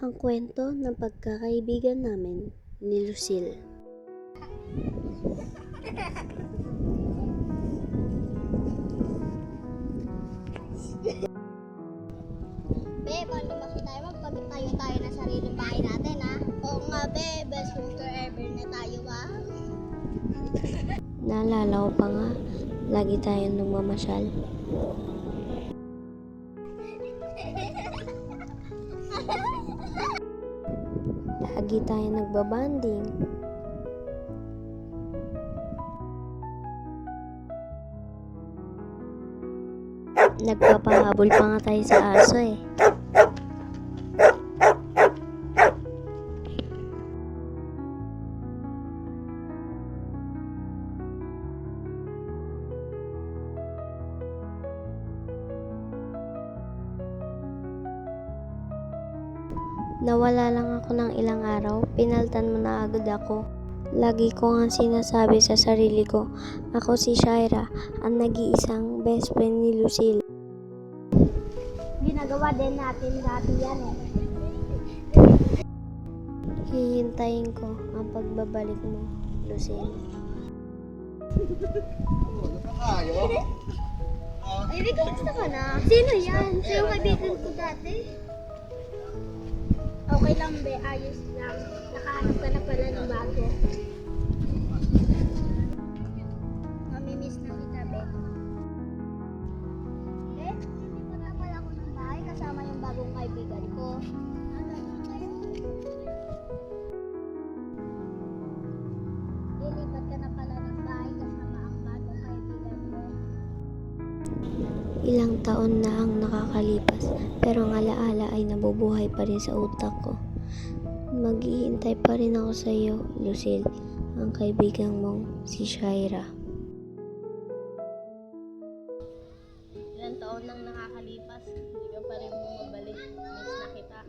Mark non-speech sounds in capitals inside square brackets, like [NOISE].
Ang kwento ng pagkakaibigan namin ni Lucille. Be, paano ba tayo magpapitayo tayo na sariling bahay natin, ha? Oo nga, be. Best rooster ever na tayo, ha? [LAUGHS] Naalala ko pa nga, lagi tayong namamasyal. [LAUGHS] Lagi tayong nagbabanding. Nagpapahabol pa nga tayo sa aso eh. Nawala lang ako ng ilang araw, pinaltan mo na agad ako. Lagi ko nga sinasabi sa sarili ko, ako si Shaira, ang nag-iisang best friend ni Lucille. Ginagawa din natin dati yan, eh. Hihintayin ko ang pagbabalik mo, Lucille. Ay, di kamusta ka na? Sino yan? Sino kaibigan ko dati? Okay lang, be. Ayos lang. Nakahanap ka na pala ng bago. Mamimiss na kita, be. Be, hindi ko na pala ako ng bahay kasama yung bagong kaibigan ko. Ilang taon na ang nakakalipas, pero ang alaala ay nabubuhay pa rin sa utak ko. Maghihintay pa rin ako sa iyo, Lucille, ang kaibigan mong si Shaira. Ilang taon nang nakakalipas, hindi ka pa rin bumabalik. Miss na kita.